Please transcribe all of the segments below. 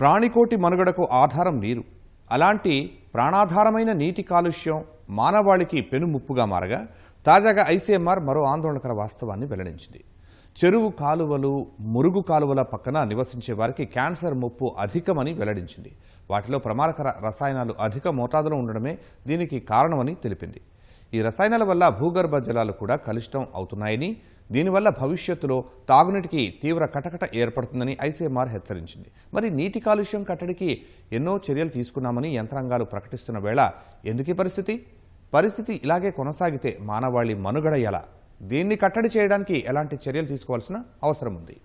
ప్రాణికోటి మనుగడకు ఆధారం నీరు. అలాంటి ప్రాణాధారమైన నీటి కాలుష్యం మానవాళికి పెనుముప్పుగా మారగా తాజాగా ఐసీఎంఆర్ మరో ఆందోళనకర వాస్తవాన్ని వెల్లడించింది. చెరువు కాలువలు మురుగు కాలువల పక్కన నివసించే వారికి క్యాన్సర్ ముప్పు అధికమని వెల్లడించింది. వాటిలో ప్రమాదకర రసాయనాలు అధిక మోతాదులో ఉండడమే దీనికి కారణమని తెలిపింది. ఈ రసాయనాల వల్ల భూగర్భ జలాలు కూడా కలుషితం అవుతున్నాయని దీనివల్ల భవిష్యత్తులో తాగునీటికి తీవ్ర కటకట ఏర్పడుతుందని ఐసీఎంఆర్ హెచ్చరించింది. మరి నీటి కాలుష్యం కట్టడికి ఎన్నో చర్యలు తీసుకున్నామని యంత్రాంగాలు ప్రకటిస్తున్న వేళ ఎందుకీ పరిస్థితి? పరిస్థితి ఇలాగే కొనసాగితే మానవాళి మనుగడ ఎలా? దీన్ని కట్టడి చేయడానికి ఎలాంటి చర్యలు తీసుకోవాల్సిన అవసరం ఉంది.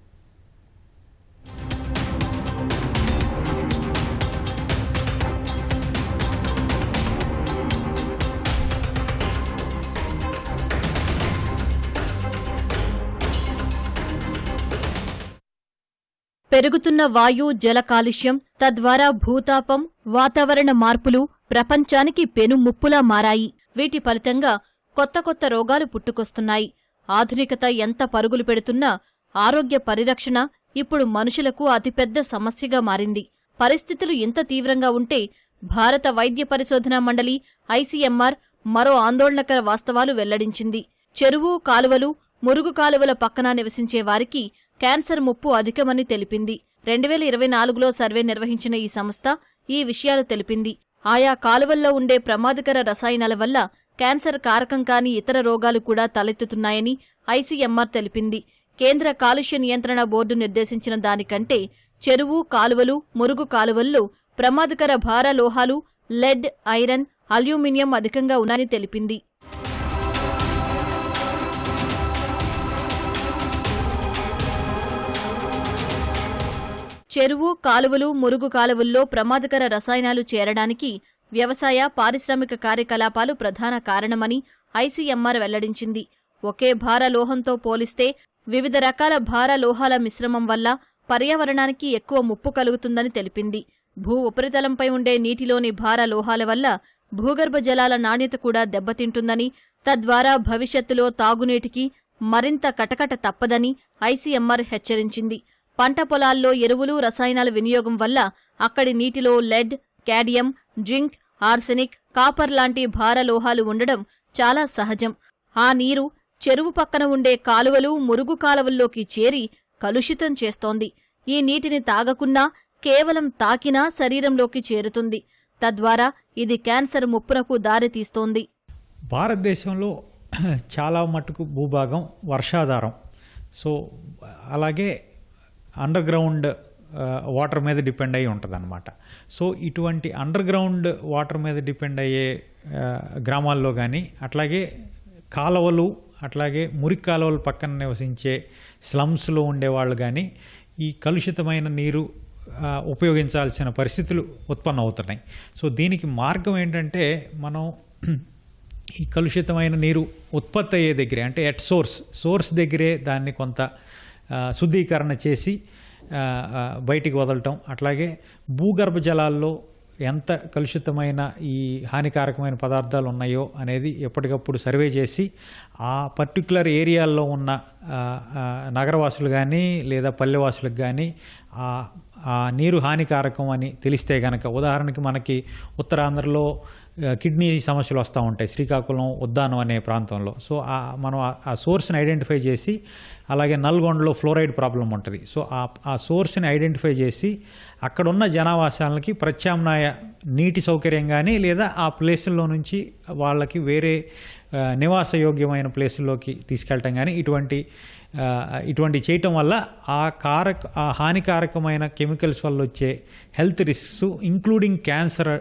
పెరుగుతున్న వాయు జల కాలుష్యం తద్వారా భూతాపం వాతావరణ మార్పులు ప్రపంచానికి పెనుముప్పులా మారాయి. వీటి ఫలితంగా కొత్త కొత్త రోగాలు పుట్టుకొస్తున్నాయి. ఆధునికత ఎంత పరుగులు పెడుతున్నా ఆరోగ్య పరిరక్షణ ఇప్పుడు మనుషులకు అతిపెద్ద సమస్యగా మారింది. పరిస్థితులు ఇంత తీవ్రంగా ఉంటే భారత వైద్య పరిశోధనా మండలి ఐసీఎంఆర్ మరో ఆందోళనకర వాస్తవాలు వెల్లడించింది. చెరువు కాలువలు మురుగు కాలువల పక్కన నివసించే వారికి క్యాన్సర్ ముప్పు అధికమని తెలిపింది. రెండు వేల ఇరవై నాలుగులో సర్వే నిర్వహించిన ఈ సంస్థ ఈ విషయాలు తెలిపింది. ఆయా కాలువల్లో ఉండే ప్రమాదకర రసాయనాల వల్ల క్యాన్సర్ కారకం కాని ఇతర రోగాలు కూడా తలెత్తుతున్నాయని ఐసీఎంఆర్ తెలిపింది. కేంద్ర కాలుష్య నియంత్రణ బోర్డు నిర్దేశించిన దానికంటే చెరువు కాలువలు మురుగు కాలువల్లో ప్రమాదకర భార లోహాలు లెడ్ ఐరన్ అల్యూమినియం అధికంగా ఉన్నాయని తెలిపింది. చెరువు కాలువలు మురుగు కాలువల్లో ప్రమాదకర రసాయనాలు చేరడానికి వ్యవసాయ పారిశ్రామిక కార్యకలాపాలు ప్రధాన కారణమని ఐసీఎంఆర్ వెల్లడించింది. ఒకే భార లోహంతో పోలిస్తే వివిధ రకాల భార లోహాల మిశ్రమం వల్ల పర్యావరణానికి ఎక్కువ ముప్పు కలుగుతుందని తెలిపింది. భూ ఉపరితలంపై ఉండే నీటిలోని భార లోహాల వల్ల భూగర్భ జలాల నాణ్యత కూడా దెబ్బతింటుందని తద్వారా భవిష్యత్తులో తాగునీటికి మరింత కటకట తప్పదని ఐసీఎంఆర్ హెచ్చరించింది. పంట పొలాల్లో ఎరువులు రసాయనాల వినియోగం వల్ల అక్కడి నీటిలో lead cadmium zinc arsenic copper లాంటి భార లోహాలు ఉండడం చాలా సహజం. ఆ నీరు చెరువు పక్కన ఉండే కాలువలు మురుగు కాలువల్లోకి చేరి కలుషితం చేస్తోంది. ఈ నీటిని తాగకున్నా కేవలం తాకినా శరీరంలోకి చేరుతుంది. తద్వారా ఇది క్యాన్సర్ ముప్పునకు దారితీస్తోంది. భారతదేశంలో చాలా మటుకు భూభాగం వర్షాధారం. సో అలాగే అండర్ గ్రౌండ్ వాటర్ మీద డిపెండ్ అయి ఉంటుంది అనమాట సో ఇటువంటి అండర్ గ్రౌండ్ వాటర్ మీద డిపెండ్ అయ్యే uh, గ్రామాల్లో కానీ అట్లాగే కాలువలు అట్లాగే మురికి కాలువల పక్కన నివసించే స్లమ్స్లో ఉండేవాళ్ళు కానీ ఈ కలుషితమైన నీరు uh, ఉపయోగించాల్సిన పరిస్థితులు ఉత్పన్నం అవుతున్నాయి. సో దీనికి మార్గం ఏంటంటే మనం ఈ కలుషితమైన నీరు ఉత్పత్తి అయ్యే దగ్గరే అంటే ఎట్ సోర్స్ సోర్స్ దగ్గరే దాన్ని కొంత శుద్ధీకరణ చేసి బయటికి వదలటం. అట్లాగే భూగర్భ జలాల్లో ఎంత కలుషితమైన ఈ హానికారకమైన పదార్థాలు ఉన్నాయో అనేది ఎప్పటికప్పుడు సర్వే చేసి ఆ పర్టికులర్ ఏరియాల్లో ఉన్న నగరవాసులు కానీ లేదా పల్లెవాసులకు కానీ ఆ నీరు హానికారకం అని తెలిస్తే గనక ఉదాహరణకి మనకి ఉత్తరాంధ్రలో కిడ్నీ సమస్యలు వస్తూ ఉంటాయి శ్రీకాకుళం ఉద్దానం అనే ప్రాంతంలో. సో మనం ఆ- సోర్స్ని ఐడెంటిఫై చేసి అలాగే నల్గొండలో ఫ్లోరైడ్ ప్రాబ్లం ఉంటుంది. సో ఆ సోర్స్ని ఐడెంటిఫై చేసి అక్కడున్న జనావాసాలకి ప్రత్యామ్నాయ నీటి సౌకర్యం కానీ లేదా ఆ ప్లేసుల్లో నుంచి వాళ్ళకి వేరే నివాసయోగ్యమైన ప్లేసుల్లోకి తీసుకెళ్ళటం కానీ ఇటువంటి ఇటువంటి చేయటం వల్ల ఆ కారక ఆ హానికారకమైన కెమికల్స్ వల్ల వచ్చే హెల్త్ రిస్క్స్ ఇంక్లూడింగ్ క్యాన్సర్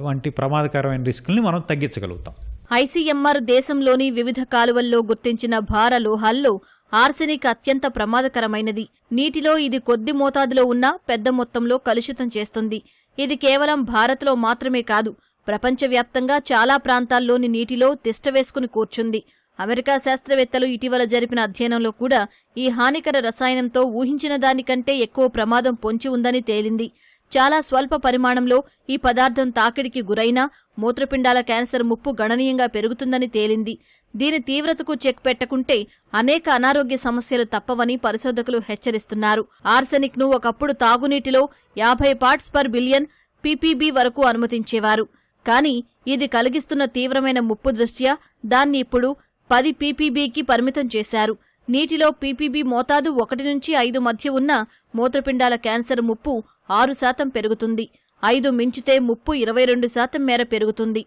వంటి ప్రమాదకరమైన రిస్క్ని మనం తగ్గించగలుగుతాం. ఐసీఎంఆర్ దేశంలోని వివిధ కాలువల్లో గుర్తించిన భార లోహాల్లో ఆర్సెనిక్ అత్యంత ప్రమాదకరమైనది. నీటిలో ఇది కొద్ది మోతాదులో ఉన్నా పెద్ద మొత్తంలో కలుషితం చేస్తుంది. ఇది కేవలం భారత్లో మాత్రమే కాదు ప్రపంచవ్యాప్తంగా చాలా ప్రాంతాల్లోని నీటిలో తిష్టవేసుకుని కూర్చుంది. అమెరికా శాస్త్రవేత్తలు ఇటీవల జరిపిన అధ్యయనంలో కూడా ఈ హానికర రసాయనంతో ఊహించిన దానికంటే ఎక్కువ ప్రమాదం పొంచి ఉందని తేలింది. చాలా స్వల్ప పరిమాణంలో ఈ పదార్థం తాకిడికి గురైనా మూత్రపిండాల క్యాన్సర్ ముప్పు గణనీయంగా పెరుగుతుందని తేలింది. దీని తీవ్రతకు చెక్ పెట్టకుంటే అనేక అనారోగ్య సమస్యలు తప్పవని పరిశోధకులు హెచ్చరిస్తున్నారు. ఆర్సెనిక్ను ఒకప్పుడు తాగునీటిలో యాభై పార్ట్స్ పర్ బిలియన్ పీపీబీ వరకు అనుమతించేవారు. కానీ ఇది కలిగిస్తున్న తీవ్రమైన ముప్పు దృష్ట్యా దాన్ని ఇప్పుడు పది పీపీబీకి పరిమితం చేశారు. నీటిలో పీపీబీ మోతాదు ఒకటి నుంచి ఐదు మధ్య ఉన్న మూత్రపిండాల క్యాన్సర్ ముప్పు ఆరు శాతం పెరుగుతుంది. ఐదు మించితే ముప్పు ఇరవై రెండు శాతం మేర పెరుగుతుంది.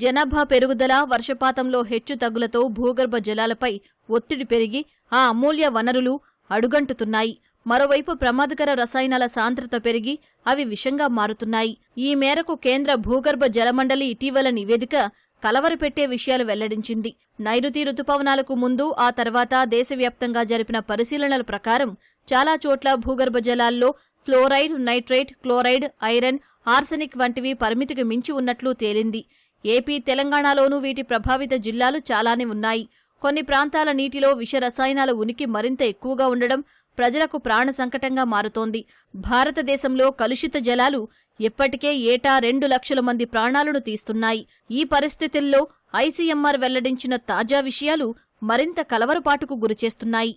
జనాభా పెరుగుదల వర్షపాతంలో హెచ్చు తగ్గులతో భూగర్భ జలాలపై ఒత్తిడి పెరిగి ఆ అమూల్య వనరులు అడుగంటుతున్నాయి. మరోవైపు ప్రమాదకర రసాయనాల సాంద్రత పెరిగి అవి విషంగా మారుతున్నాయి. ఈ మేరకు కేంద్ర భూగర్భ జలమండలి ఇటీవల నివేదిక కలవరపెట్టే విషయాలు వెల్లడించింది. నైరుతి రుతుపవనాలకు ముందు ఆ తర్వాత దేశవ్యాప్తంగా జరిపిన పరిశీలనల ప్రకారం చాలా చోట్ల భూగర్భ జలాల్లో fluoride nitrate chloride iron arsenic వంటివి పరిమితికి మించి ఉన్నట్లు తేలింది. ఏపీ తెలంగాణలోనూ వీటి ప్రభావిత జిల్లాలు చాలానే ఉన్నాయి. కొన్ని ప్రాంతాల నీటిలో విష రసాయనాల ఉనికి మరింత ఎక్కువగా ఉండడం ప్రజలకు ప్రాణ సంకటంగా మారుతోంది. భారతదేశంలో కలుషిత జలాలు ఇప్పటికే ఏటా రెండు లక్షల మంది ప్రాణాలను తీస్తున్నాయి. ఈ పరిస్థితుల్లో ఐసీఎంఆర్ వెల్లడించిన తాజా విషయాలు మరింత కలవరపాటుకు గురిచేస్తున్నాయి.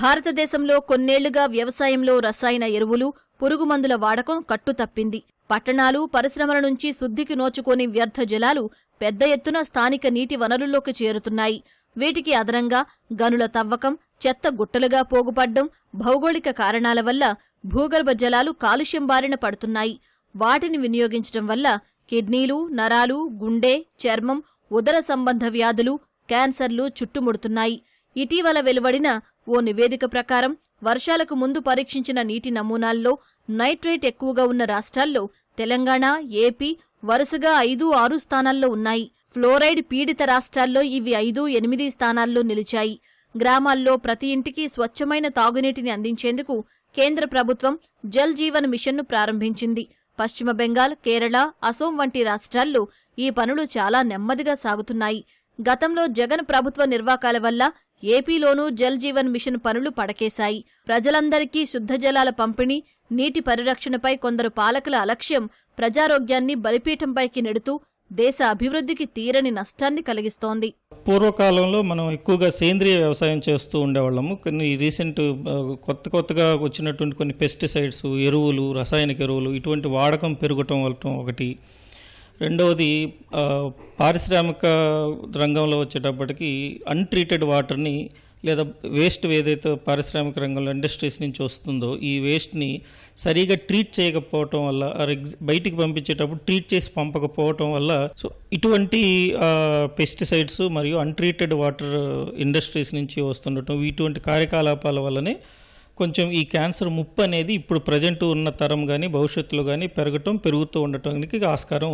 భారతదేశంలో కొన్నేళ్ళుగా వ్యవసాయంలో రసాయన ఎరువులు పురుగుమందుల వాడకం కట్టుతప్పింది. పట్టణాలు పరిశ్రమల నుంచి శుద్ధికి నోచుకోని వ్యర్థ జలాలు పెద్ద ఎత్తున స్థానిక నీటి వనరుల్లోకి చేరుతున్నాయి. వీటికి అదనంగా గనుల తవ్వకం చెత్త గుట్టలుగా పోగుపడ్డం భౌగోళిక కారణాల వల్ల భూగర్భ జలాలు కాలుష్యం బారిన పడుతున్నాయి. వాటిని వినియోగించడం వల్ల కిడ్నీలు నరాలు గుండె చర్మం ఉదర సంబంధ వ్యాధులు క్యాన్సర్లు చుట్టుముడుతున్నాయి. ఇటీవల వెలువడిన ఓ నివేదిక ప్రకారం వర్షాలకు ముందు పరీక్షించిన నీటి నమూనాల్లో నైట్రేట్ ఎక్కువగా ఉన్న రాష్ట్రాల్లో తెలంగాణ ఏపీ వరుసగా ఐదు ఆరు స్థానాల్లో ఉన్నాయి. ఫ్లోరైడ్ పీడిత రాష్ట్రాల్లో ఇవి ఐదు ఎనిమిది స్థానాల్లో నిలిచాయి. గ్రామాల్లో ప్రతి ఇంటికి స్వచ్ఛమైన తాగునీటిని అందించేందుకు కేంద్ర ప్రభుత్వం జల్ జీవన్ మిషన్ను ప్రారంభించింది. పశ్చిమ బెంగాల్ కేరళ అసోం వంటి రాష్ట్రాల్లో ఈ పనులు చాలా నెమ్మదిగా సాగుతున్నాయి. గతంలో జగన్ ప్రభుత్వ నిర్వాకాల వల్ల ఏపీలోనూ జల్ జీవన్ మిషన్ పనులు పడకేశాయి. ప్రజలందరికీ శుద్ధ జలాల పంపిణీ నీటి పరిరక్షణపై కొందరు పాలకుల అలక్ష్యం ప్రజారోగ్యాన్ని బలిపీఠంపైకి నెడుతూ దేశ అభివృద్ధికి తీరని నష్టాన్ని కలిగిస్తోంది. పూర్వకాలంలో మనం ఎక్కువగా సేంద్రియ వ్యవసాయం చేస్తూ ఉండేవాళ్ళము. కొన్ని రీసెంట్ కొత్త కొత్తగా వచ్చినటువంటి కొన్ని పెస్టిసైడ్స్ ఎరువులు రసాయనిక ఎరువులు ఇటువంటి వాడకం పెరగటం వలటం ఒకటి. రెండవది పారిశ్రామిక రంగంలో వచ్చేటప్పటికి అన్ట్రీటెడ్ వాటర్ని లేదా వేస్ట్ ఏదైతే పారిశ్రామిక రంగంలో ఇండస్ట్రీస్ నుంచి వస్తుందో ఈ వేస్ట్ని సరిగా ట్రీట్ చేయకపోవటం వల్ల బయటికి పంపించేటప్పుడు ట్రీట్ చేసి పంపకపోవటం వల్ల సో ఇటువంటి పెస్టిసైడ్స్ మరియు అన్ట్రీటెడ్ వాటర్ ఇండస్ట్రీస్ నుంచి వస్తుండటం ఇటువంటి కార్యకలాపాల వల్లనే కొంచెం ఈ క్యాన్సర్ ముప్పు అనేది ఇప్పుడు ప్రజెంట్ ఉన్న తరం కానీ భవిష్యత్తులో కానీ పెరగటం పెరుగుతూ ఉండటానికి ఆస్కారం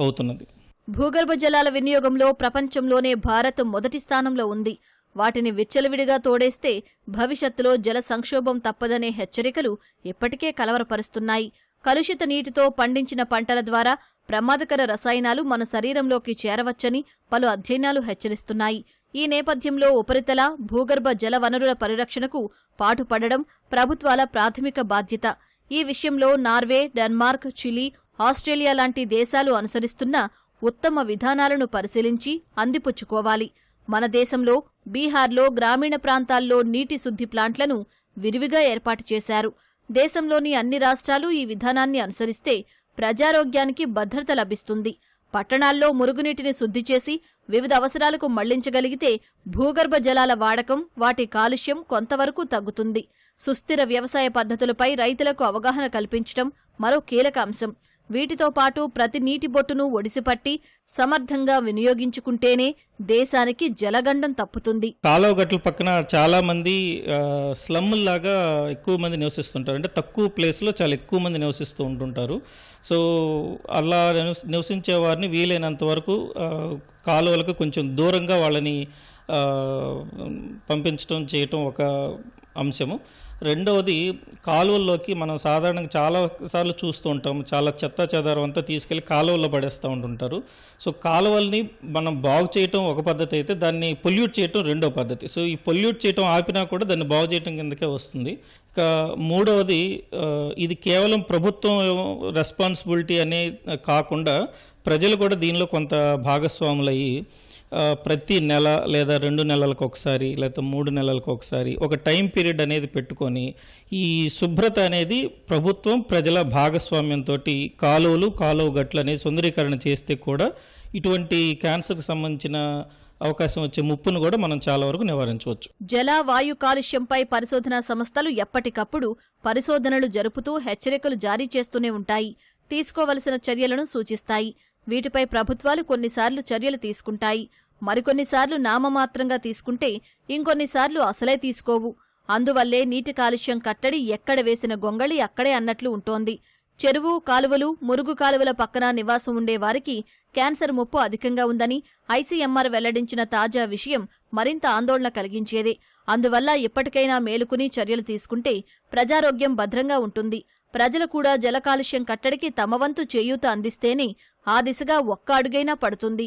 అవుతున్నది. భూగర్భ జలాల వినియోగంలో ప్రపంచంలోనే భారత్ మొదటి స్థానంలో ఉంది. వాటిని విచ్చలవిడిగా తోడేస్తే భవిష్యత్తులో జల సంక్షోభం తప్పదనే హెచ్చరికలు ఇప్పటికే కలవరపరుస్తున్నాయి. కలుషిత నీటితో పండించిన పంటల ద్వారా ప్రమాదకర రసాయనాలు మన శరీరంలోకి చేరవచ్చని పలు అధ్యయనాలు హెచ్చరిస్తున్నాయి. ఈ నేపథ్యంలో ఉపరితల భూగర్భ జల వనరుల పరిరక్షణకు పాటుపడడం ప్రభుత్వాల ప్రాథమిక బాధ్యత. ఈ విషయంలో నార్వే డెన్మార్క్ చిలీ ఆస్ట్రేలియా లాంటి దేశాలు అనుసరిస్తున్న ఉత్తమ విధానాలను పరిశీలించి అందిపుచ్చుకోవాలి. మన దేశంలో బీహార్లో గ్రామీణ ప్రాంతాల్లో నీటి శుద్ధి ప్లాంట్లను విరివిగా ఏర్పాటు చేశారు. దేశంలోని అన్ని రాష్ట్రాలు ఈ విధానాన్ని అనుసరిస్తే ప్రజారోగ్యానికి భద్రత లభిస్తుంది. పట్టణాల్లో మురుగునీటిని శుద్ధి చేసి వివిధ అవసరాలకు మళ్ళించగలిగితే భూగర్భ జలాల వాడకం వాటి కాలుష్యం కొంతవరకు తగ్గుతుంది. సుస్థిర వ్యవసాయ పద్ధతులపై రైతులకు అవగాహన కల్పించడం మరో కీలక అంశం. వీటితో పాటు ప్రతి నీటి బొట్టును ఒడిసిపట్టి సమర్థంగా వినియోగించుకుంటేనే దేశానికి జలగండం తప్పుతుంది. కాలువ గట్ల పక్కన చాలా మంది స్లమ్ లాగా ఎక్కువ మంది నివసిస్తుంటారు. అంటే తక్కువ ప్లేస్లో చాలా ఎక్కువ మంది నివసిస్తూ ఉంటుంటారు. సో అలా నివసించే వారిని వీలైనంత వరకు కాలువలకు కొంచెం దూరంగా వాళ్ళని పంపించడం చేయటం ఒక అంశము. రెండవది కాలువల్లోకి మనం సాధారణంగా చాలా సార్లు చూస్తూ ఉంటాం. చాలా చెత్త చెదారం అంతా తీసుకెళ్ళి కాలువల్లో పడేస్తూ ఉంటుంటారు. సో కాలువల్ని మనం బాగు చేయటం ఒక పద్ధతి అయితే దాన్ని పొల్యూట్ చేయటం రెండో పద్ధతి. సో ఈ పొల్యూట్ చేయటం ఆపినా కూడా దాన్ని బాగు చేయటం కిందకే వస్తుంది. ఇక మూడవది ఇది కేవలం ప్రభుత్వం రెస్పాన్సిబిలిటీ అనే కాకుండా ప్రజలు కూడా దీనిలో కొంత భాగస్వాములయ్యి ప్రతి నెల లేదా రెండు నెలలకు ఒకసారి లేదా మూడు నెలలకు ఒకసారి ఒక టైం పీరియడ్ అనేది పెట్టుకొని ఈ శుభ్రత అనేది ప్రభుత్వం ప్రజల భాగస్వామ్యంతో కాలువలు కాలువ గట్లు అనేది సుందరీకరణ చేస్తే కూడా ఇటువంటి క్యాన్సర్కి సంబంధించిన అవకాశం వచ్చే ముప్పును కూడా మనం చాలా వరకు నివారించవచ్చు. జల వాయు కాలుష్యంపై పరిశోధనా సంస్థలు ఎప్పటికప్పుడు పరిశోధనలు జరుపుతూ హెచ్చరికలు జారీ చేస్తూనే ఉంటాయి. తీసుకోవలసిన చర్యలను సూచిస్తాయి. వీటిపై ప్రభుత్వాలు కొన్నిసార్లు చర్యలు తీసుకుంటాయి. మరికొన్నిసార్లు నామమాత్రంగా తీసుకుంటే ఇంకొన్నిసార్లు అసలే తీసుకోవు. అందువల్లే నీటి కాలుష్యం కట్టడి ఎక్కడ వేసిన గొంగళి అక్కడే అన్నట్లు ఉంటోంది. చెరువు కాలువలు మురుగు కాలువల పక్కన నివాసం ఉండే వారికి క్యాన్సర్ ముప్పు అధికంగా ఉందని ఐసీఎంఆర్ వెల్లడించిన తాజా విషయం మరింత ఆందోళన కలిగించేదే. అందువల్ల ఇప్పటికైనా మేలుకుని చర్యలు తీసుకుంటే ప్రజారోగ్యం భద్రంగా ఉంటుంది. ప్రజలు కూడా జల కాలుష్యం కట్టడికి తమవంతు చేయూత అందిస్తేనే ఆ దిశగా ఒక్క అడుగైనా పడుతుంది.